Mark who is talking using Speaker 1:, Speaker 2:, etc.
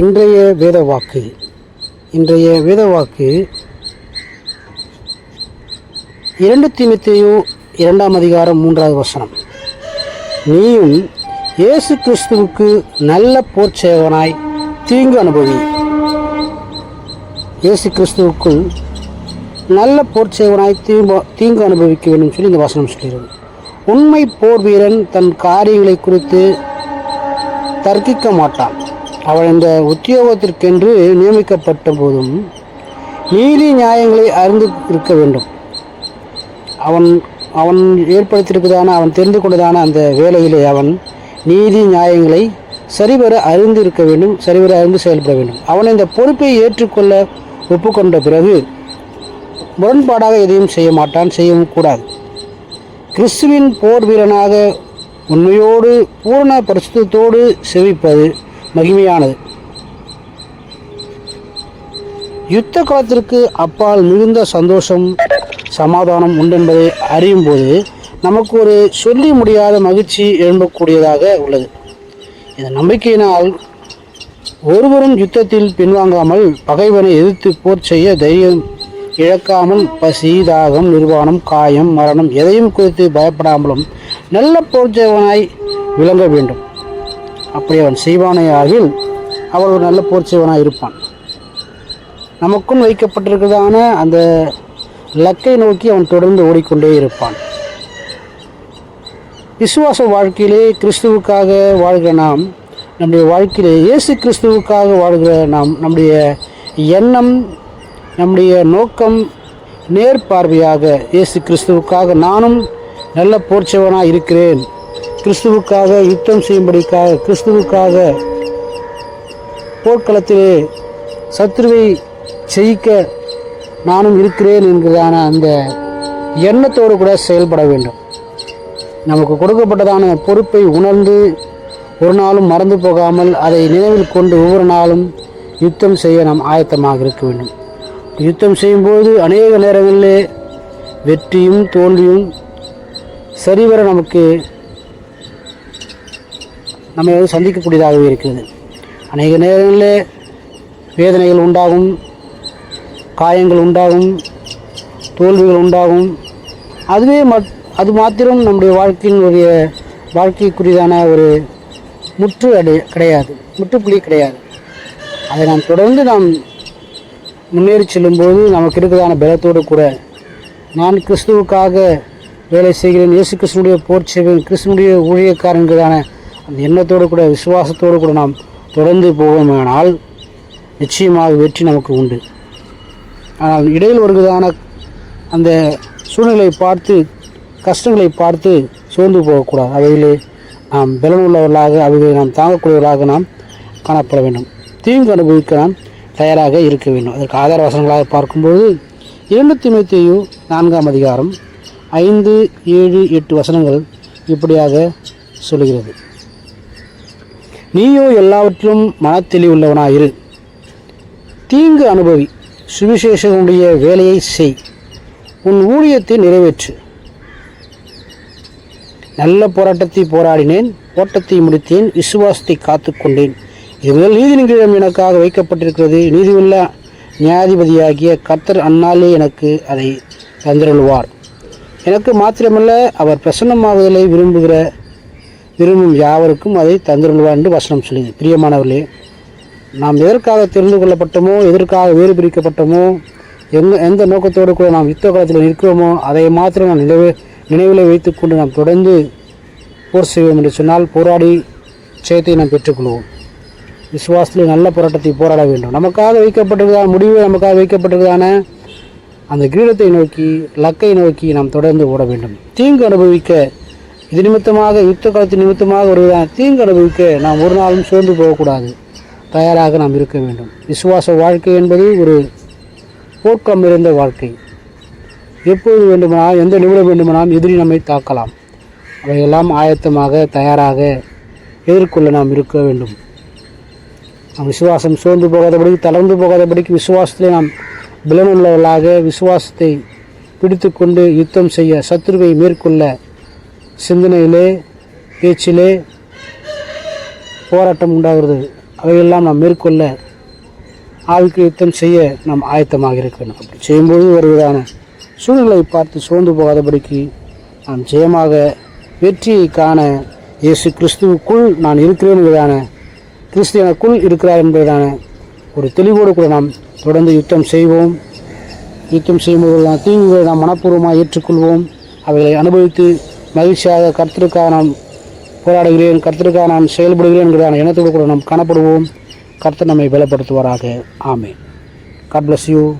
Speaker 1: இன்றைய வேத வாக்கு இன்றைய வேத வாக்கு இரண்டு தீமத்தையோ இரண்டாம் அதிகாரம் மூன்றாவது வசனம். நீயும் இயேசு கிறிஸ்துவுக்கு நல்ல போர்ச்சேவனாய் தீங்கு அனுபவி. இயேசு கிறிஸ்துவுக்குள் நல்ல போர்ச்சேவனாய் தீங்கு தீங்கு அனுபவிக்க வேண்டும் சொல்லி இந்த வசனம் சொல்கிறது. உண்மை போர் வீரன் தன் காரியங்களை குறித்து தர்க்கிக்க மாட்டான். அவன் இந்த உத்தியோகத்திற்கென்று நியமிக்கப்பட்ட போதும் நீதி நியாயங்களை அறிந்து இருக்க வேண்டும். அவன் அவன் ஏற்படுத்தியிருப்பதான அவன் தெரிந்து கொண்டதான அந்த வேலையிலே அவன் நீதி நியாயங்களை சரிவர அறிந்து இருக்க வேண்டும் சரிவர அறிந்து செயல்பட வேண்டும். அவன் இந்த பொறுப்பை ஏற்றுக்கொள்ள ஒப்புக்கொண்ட பிறகு முரண்பாடாக எதையும் செய்ய மாட்டான் செய்யவும் கூடாது. கிறிஸ்துவின் போர் வீரனாக உண்மையோடு பூரண பிரசுத்தத்தோடு செவிப்பது மகிமையானது. யுத்த காலத்திற்கு அப்பால் மிகுந்த சந்தோஷம் சமாதானம் உண்டென்பதை அறியும் போது நமக்கு ஒரு சொல்லி முடியாத மகிழ்ச்சி எழும்பக்கூடியதாக உள்ளது. இந்த நம்பிக்கையினால் ஒருவரும் யுத்தத்தில் பின்வாங்காமல் பகைவனை எதிர்த்து போர் செய்ய தைரியம் இழக்காமல் பசி தாகம் நிர்வாணம் காயம் மரணம் எதையும் குறித்து பயப்படாமலும் நல்ல போர்ச்சேவனாய் விளங்க வேண்டும். அப்படி அவன் செய்வானையாகில் அவன் ஒரு நல்ல போர்ச்சேவனாய் இருப்பான். நமக்கும் வைக்கப்பட்டிருக்கிறதான அந்த லக்கை நோக்கி அவன் தொடர்ந்து ஓடிக்கொண்டே இருப்பான். விசுவாச வாழ்க்கையிலே கிறிஸ்துவுக்காக வாழ்கிற நாம் நம்முடைய வாழ்க்கையிலே இயேசு கிறிஸ்துவுக்காக வாழ்கிற நாம் நம்முடைய எண்ணம் நம்முடைய நோக்கம் நேர்பார்வையாக இயேசு கிறிஸ்துவுக்காக நானும் நல்ல போர்ச்சவனாக இருக்கிறேன். கிறிஸ்துவுக்காக யுத்தம் செய்யும்படிக்காக கிறிஸ்துவுக்காக போர்க்களத்திலே சத்ருவை ஜெயிக்க நானும் இருக்கிறேன் என்கிறதான அந்த எண்ணத்தோடு கூட செயல்பட வேண்டும். நமக்கு கொடுக்கப்பட்டதான பொறுப்பை உணர்ந்து ஒரு நாளும் மறந்து போகாமல் அதை நினைவில் கொண்டு ஒவ்வொரு நாளும் யுத்தம் செய்ய நாம் ஆயத்தமாக இருக்க வேண்டும். யுத்தம் செய்யும்போது அநேக நேரங்களிலே வெற்றியும் தோல்வியும் சரிவர நமக்கு நம்ம வந்து சந்திக்கக்கூடியதாகவே இருக்கிறது. அநேக நேரங்களிலே வேதனைகள் உண்டாகும் காயங்கள் உண்டாகும் தோல்விகள் உண்டாகும். அதுவே மத் அது மாத்திரம் நம்முடைய வாழ்க்கையினுடைய வாழ்க்கைக்குரியதான ஒரு முற்று அடை கிடையாது. முற்றுப்புள்ளி கிடையாது. அதை நாம் தொடர்ந்து நாம் முன்னேறி செல்லும்போது நமக்கு இருக்கிறதான பலத்தோடு கூட நான் கிறிஸ்துவுக்காக வேலை செய்கிறேன் இயேசு கிறிஸ்துனுடைய போர் செய்வேன் கிறிஸ்துனுடைய ஊழியக்காரங்கிறதான அந்த எண்ணத்தோடு கூட விசுவாசத்தோடு கூட நாம் தொடர்ந்து போவோமானால் நிச்சயமாக வெற்றி நமக்கு உண்டு. ஆனால் இடையில் வருகிறதான அந்த சூழ்நிலை பார்த்து கஷ்டங்களை பார்த்து சோர்ந்து போகக்கூடாது. அவைகளே நாம் பலனுள்ளவர்களாக அவைகளை நாம் தாங்கக்கூடியவர்களாக நாம் காணப்பட வேண்டும். தீங்கு அனுபவிக்க நாம் தயாராக இருக்க வேண்டும். அதற்கு ஆதார வசனங்களாக பார்க்கும்போது இரண்டு திமுத்தையு நான்காம் அதிகாரம் ஐந்து ஏழு எட்டு வசனங்கள் இப்படியாக சொல்கிறது. நீயோ எல்லாவற்றிலும் மனத்தெளிவுள்ளவனாயிரு தீங்கு அனுபவி சுவிசேஷனுடைய வேலையை செய். உன் ஊழியத்தை நிறைவேற்று. நல்ல போராட்டத்தை போராடினேன் ஓட்டத்தை முடித்தேன் விசுவாசத்தை காத்துக்கொண்டேன் இது முதல் நீதிநிலையம் எனக்காக வைக்கப்பட்டிருக்கிறது. நீதியுள்ள நியாயாதிபதியாகிய கர்த்தர் அண்ணாலே எனக்கு அதை தந்திருள்வார். எனக்கு மாத்திரமல்ல அவர் பிரசன்னமாகுதலை விரும்புகிற விரும்பும் யாவருக்கும் அதை தந்திருவா என்று வசனம் சொல்லுது பிரியமானவர்களே நாம் எதற்காக தெரிந்து கொள்ளப்பட்டோமோ எதற்காக வேறு பிரிக்கப்பட்டோமோ எந்த எந்த நோக்கத்தோடு கூட நாம் யுத்த காலத்தில் நிற்கிறோமோ அதை மாத்திரம் நாம் நினைவு நினைவில் வைத்துக்கொண்டு நாம் தொடர்ந்து போர் செய்வோம் என்று சொன்னால் போராடி ஜெயத்தை நாம் பெற்றுக்கொள்வோம். விசுவாசத்தில் நல்ல போராட்டத்தை போராட வேண்டும். நமக்காக வைக்கப்பட்டிருக்கான முடிவு நமக்காக வைக்கப்பட்டிருக்கான அந்த கிரீடத்தை நோக்கி லக்கை நோக்கி நாம் தொடர்ந்து ஓட வேண்டும். தீங்கு அனுபவிக்க இது நிமித்தமாக யுத்த காலத்து நிமித்தமாக வருவதான தீங்கு அனுபவிக்க நாம் ஒரு நாளும் சோர்ந்து போகக்கூடாது. தயாராக நாம் இருக்க வேண்டும். விசுவாச வாழ்க்கை என்பது ஒரு போர்க்கம் இருந்த வாழ்க்கை. எப்போது வேண்டுமானால் எந்த நிமிடம் வேண்டுமானாலும் எதிரி நம்மை தாக்கலாம். அவையெல்லாம் ஆயத்தமாக தயாராக எதிர்கொள்ள நாம் இருக்க வேண்டும். நாம் விசுவாசம் சோர்ந்து போகாதபடிக்கு தளர்ந்து போகாதபடிக்கு விசுவாசத்திலே நாம் பலனுள்ளவர்களாக விசுவாசத்தை பிடித்துக்கொண்டு யுத்தம் செய்ய சத்ருவை மேற்கொள்ள சிந்தனையிலே பேச்சிலே போராட்டம் உண்டாகிறது. அவையெல்லாம் நாம் மேற்கொள்ள ஆவிக்கு யுத்தம் செய்ய நாம் ஆயத்தமாக இருக்க வேண்டும். அப்படி செய்யும்போது வருவதான சூழ்நிலை பார்த்து சோர்ந்து போகாதபடிக்கு நாம் ஜெயமாக வெற்றியை காண இயேசு கிறிஸ்துவுக்குள் நான் இருக்கிறேன் என்பதான கிறிஸ்து எனக்குள் இருக்கிறார் என்பதான ஒரு தெளிவோடு கூட நாம் தொடர்ந்து யுத்தம் செய்வோம். யுத்தம் செய்யும்போது தீங்குகளை நாம் மனப்பூர்வமாக ஏற்றுக்கொள்வோம். அவைகளை அனுபவித்து மகிழ்ச்சியாக கர்த்தருக்காக நாம் போராடுகிறேன் கர்த்தருக்காக நான் செயல்படுகிறேன் என்கிறதான எண்ணத்தோடு கூட நாம் காணப்படுவோம். கர்த்தர் நம்மை பலப்படுத்துவாராக. ஆமே காட் பிளஸ் யூ